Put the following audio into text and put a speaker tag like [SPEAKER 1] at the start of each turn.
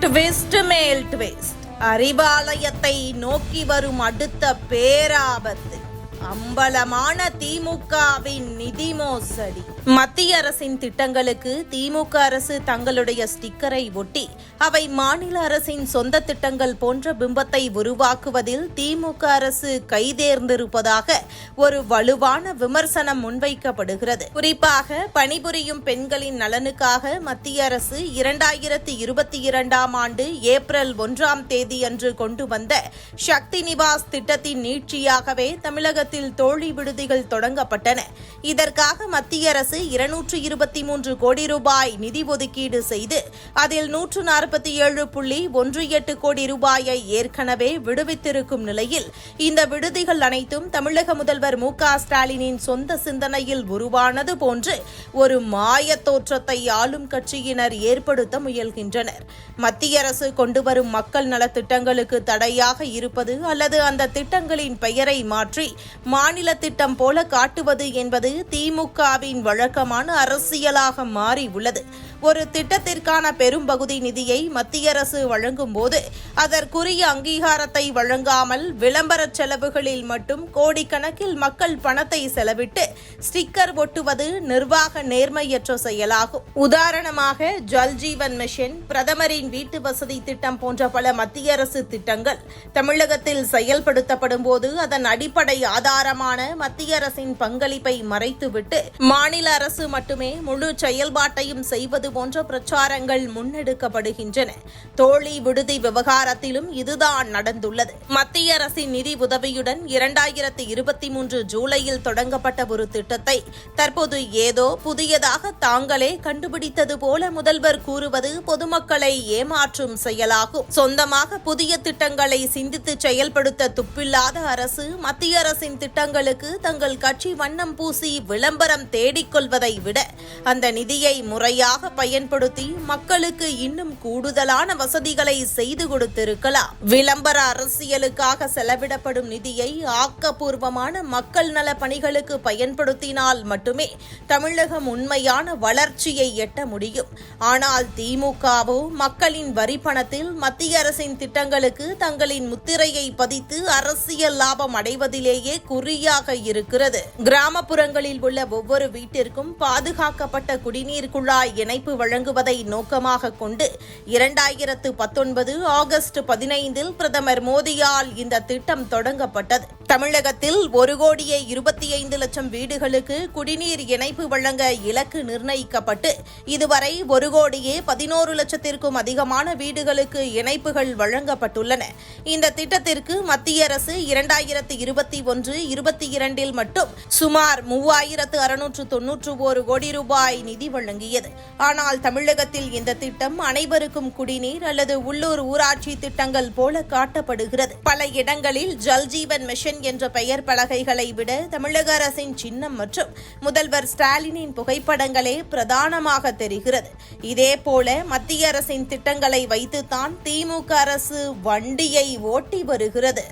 [SPEAKER 1] Twist மேல் twist அறிவாலயத்தை நோக்கி வரும் அடுத்த பேராபத்து. அம்பலமான திமுகவின் நிதி மோசடி. மத்திய அரசின் திட்டங்களுக்கு திமுக அரசு தங்களுடைய ஸ்டிக்கரை ஒட்டி அவை மாநில அரசின் சொந்த திட்டங்கள் போன்ற பிம்பத்தை உருவாக்குவதில் திமுக அரசு கைதேர்ந்திருப்பதாக ஒரு வலுவான விமர்சனம் முன்வைக்கப்படுகிறது. குறிப்பாக பணிபுரியும் பெண்களின் நலனுக்காக மத்திய அரசு இரண்டாயிரத்தி இருபத்தி இரண்டாம் ஆண்டு ஏப்ரல் ஒன்றாம் தேதி அன்று கொண்டு வந்த சக்தி நிவாஸ் திட்டத்தின் நீட்சியாகவே தமிழகத்தில் தோழி விடுதிகள் தொடங்கப்பட்டன. இதற்காக மத்திய அரசு அரசு இருநூற்று இருபத்தி மூன்று கோடி ரூபாய் நிதி ஒதுக்கீடு செய்து அதில் நூற்று நாற்பத்தி ஏழு புள்ளி ஒன்று எட்டு கோடி ரூபாயை ஏற்கனவே விடுவித்திருக்கும் நிலையில் இந்த விடுதிகள் அனைத்தும் தமிழக முதல்வர் மு க ஸ்டாலினின் சொந்த சிந்தனையில் உருவானது போன்று ஒரு மாய தோற்றத்தை ஆளும் கட்சியினர் ஏற்படுத்த முயல்கின்றனர். மத்திய அரசு கொண்டு வரும் மக்கள் நலத்திட்டங்களுக்கு தடையாக இருப்பது அல்லது அந்த திட்டங்களின் பெயரை மாற்றி மாநில திட்டம் போல காட்டுவது என்பது திமுகவின் வழக்கு. வழக்கமான அரசியலாக மாறி உள்ளது ஒரு திட்டத்திற்கான பெரும்பகுதி நிதியை மத்திய அரசு வழங்கும் போது அதற்குரிய அங்கீகாரத்தை வழங்காமல் விளம்பர செலவுகளில் மட்டும் கோடிக்கணக்கில் மக்கள் பணத்தை செலவிட்டு ஸ்டிக்கர் ஒட்டுவது நிர்வாக நேர்மையற்ற செயலாகும். உதாரணமாக ஜல் ஜீவன் மிஷன் பிரதமரின் வீட்டு வசதி திட்டம் போன்ற பல மத்திய அரசு திட்டங்கள் தமிழகத்தில் செயல்படுத்தப்படும் போது அதன் அடிப்படை ஆதாரமான மத்திய அரசின் பங்களிப்பை மறைத்துவிட்டு மாநில அரசு மட்டுமே முழு செயல்பாட்டையும் செய்வது போன்ற பிரச்சாரங்கள் முன்னெடுக்கப்படுகின்றன. தோழி விடுதி விவகாரத்திலும் இதுதான் நடந்துள்ளது. மத்திய அரசின் நிதி உதவியுடன் இரண்டாயிரத்தி இருபத்தி மூன்று ஜூலையில் தொடங்கப்பட்ட ஒரு திட்டத்தை தற்போது ஏதோ புதியதாக தாங்களே கண்டுபிடித்தது போல முதல்வர் கூறுவது பொதுமக்களை ஏமாற்றும் செயலாகும். சொந்தமாக புதிய திட்டங்களை சிந்தித்து செயல்படுத்த துப்பில்லாத அரசு மத்திய அரசின் திட்டங்களுக்கு தங்கள் கட்சி வண்ணம் பூசி விளம்பரம் தேடிக்கொள்வதை விட அந்த நிதியை முறையாக பயன்படுத்தி மக்களுக்கு இன்னும் கூடுதலான வசதிகளை செய்து கொடுத்திருக்கலாம். விளம்பர அரசியலுக்காக செலவிடப்படும் நிதியை ஆக்கப்பூர்வமான மக்கள் நல பணிகளுக்கு பயன்படுத்தினால் மட்டுமே தமிழகம் உண்மையான வளர்ச்சியை எட்ட முடியும். ஆனால் திமுகவோ மக்களின் வரி பணத்தில் மத்திய அரசின் திட்டங்களுக்கு தங்களின் முத்திரையை பதித்து அரசியல் லாபம் அடைவதிலேயே குறியாக இருக்கிறது. கிராமப்புறங்களில் உள்ள ஒவ்வொரு வீட்டிற்கும் பாதுகாக்கப்பட்ட குடிநீர் குழாய் இணைப்பு வழங்குவதை நோக்கமாக கொண்டு இரண்டாயிரத்து பத்தொன்பது ஆகஸ்ட் பதினைந்தில் பிரதமர் மோடியால் இந்த திட்டம் தொடங்கப்பட்டது. தமிழகத்தில் ஒரு கோடியே இருபத்தி ஐந்து லட்சம் வீடுகளுக்கு குடிநீர் இணைப்பு வழங்க இலக்கு நிர்ணயிக்கப்பட்டு இதுவரை ஒரு கோடியே பதினோரு லட்சத்திற்கும் அதிகமான வீடுகளுக்கு இணைப்புகள் வழங்கப்பட்டுள்ளன. இந்த திட்டத்திற்கு மத்திய அரசு இரண்டாயிரத்து இருபத்தி ஒன்று இருபத்தி இரண்டில் மட்டும் சுமார் மூவாயிரத்து அறுநூற்று தொன்னூற்று ஒரு கோடி ரூபாய் நிதி வழங்கியது. ஆனால் தமிழகத்தில் இந்த திட்டம் அனைவருக்கும் குடிநீர் அல்லது உள்ளூர் ஊராட்சி திட்டங்கள் போல காட்டப்படுகிறது. பல இடங்களில் ஜல்ஜீவன் மிஷன் மிஷன் என்ற பெயர் பலகைகளை விட தமிழக அரசின் சின்னம் மற்றும் முதல்வர் ஸ்டாலினின் புகைப்படங்களே பிரதானமாக தெரிகிறது. இதேபோல மத்திய அரசின் திட்டங்களை வைத்துத்தான் திமுக அரசு வண்டியை ஓட்டி வருகிறது.